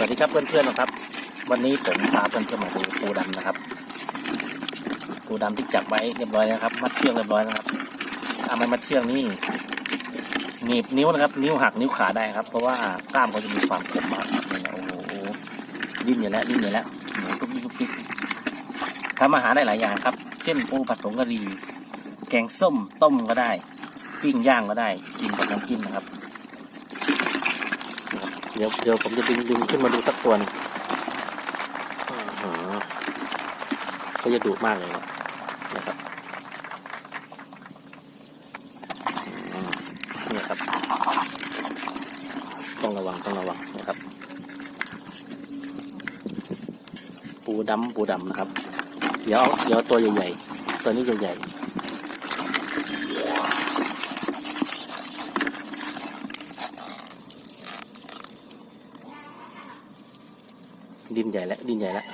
สวัสดีครับเพื่อนๆนะครับ วันนี้ผมพาเพื่อนๆมาดูปูดำนะครับ ปูดำที่จับไว้เรียบร้อยนะครับ มัดเชือกเรียบร้อยนะครับเอาไมมัดเชือกนี่หนีบนิ้วนะครับ นิ้วหักนิ้วขาได้ครับ เพราะว่ากล้ามเขาจะมีความคมมากนี่นะโอ้โหดิ้นอยู่แล้วดิ้นอยู่แล้วหมูทุกนิกทุกนิกทำอาหารได้หลายอย่างครับ เช่นปูผัดผงกะหรี่แกงส้มต้มก็ได้ ปิ้งย่างก็ได้กินกับน้ำจิ้มนะครับ เดี๋ยวเดี๋ยวผมจะดึงดึงขึ้นมาดูสักตัวหนึงอื้อหือเขาจะดุมากเลยนะนะครับอืมนี่ครับ ต้องระวังต้องระวังนะครับ ปูดำปูดำนะครับ เดี๋ยวเอาเดี๋ยวเอาตัวใหญ่ๆ ตัวนี้ใหญ่ๆ ดินใหญ่แล้วดินใหญ่แล้ว